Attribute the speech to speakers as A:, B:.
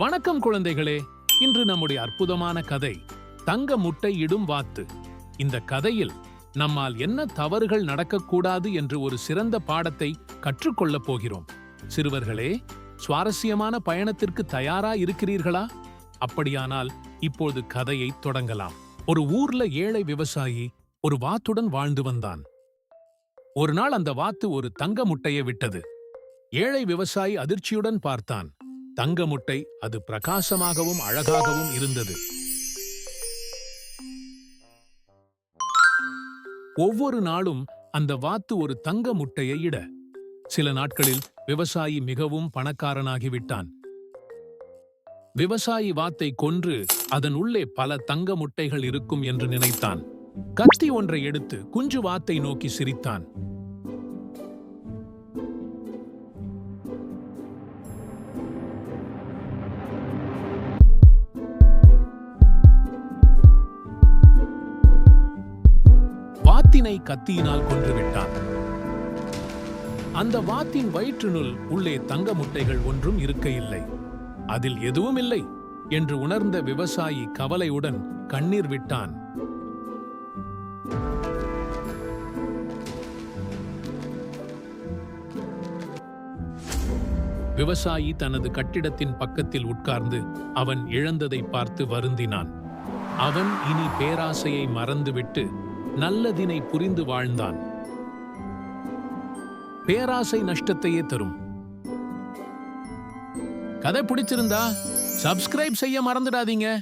A: வணக்கம் குழந்தைகளே. இன்று நம்முடைய அற்புதமான கதை தங்க முட்டை இடும் வாத்து. இந்த கதையில் நம்மால் என்ன தவறுகள் நடக்கக்கூடாது என்று ஒரு சிறந்த பாடத்தை கற்றுக்கொள்ளப் போகிறோம். சிறுவர்களே சுவாரஸ்யமான பயணத்திற்கு தயாரா இருக்கிறீர்களா? அப்படியானால் இப்போது கதையை தொடங்கலாம். ஒரு ஊர்ல ஏழை விவசாயி ஒரு வாத்துடன் வாழ்ந்து வந்தான். ஒரு நாள் அந்த வாத்து ஒரு தங்க முட்டையை விட்டது. ஏழை விவசாயி அதிர்ச்சியுடன் பார்த்தான். தங்க முட்டை அது பிரகாசமாகவும் அழகாகவும் இருந்தது. ஒவ்வொரு நாளும் அந்த வாத்து ஒரு தங்க முட்டையை இட. சில நாட்களில் விவசாயி மிகவும் பணக்காரனாகிவிட்டான். விவசாயி வாத்தை கொன்று அதன் உள்ளே பல தங்க முட்டைகள் இருக்கும் என்று நினைத்தான். கத்தி ஒன்றை எடுத்து குஞ்சு வாத்தை நோக்கி சிரித்தான். வாத்தினை கத்தியினால் கொன்றுவிட்டான் அந்த வாத்தின் வயிற்றினுள் உள்ளே தங்க முட்டைகள் ஒன்றும் இருக்க இல்லை அதில் எதுவும் இல்லை என்று உணர்ந்த விவசாயி கவலையுடன் கண்ணீர் விட்டான். விவசாயி தனது கட்டிடத்தின் பக்கத்தில் உட்கார்ந்து அவன் இழந்ததை பார்த்து வருந்தினான். அவன் இனி பேராசையை மறந்துவிட்டு நல்லதினை புரிந்து வாழ்ந்தான். பேராசை நஷ்டத்தையே தரும். கதை பிடிச்சிருந்தா சப்ஸ்கிரைப் செய்ய மறந்துடாதீங்க.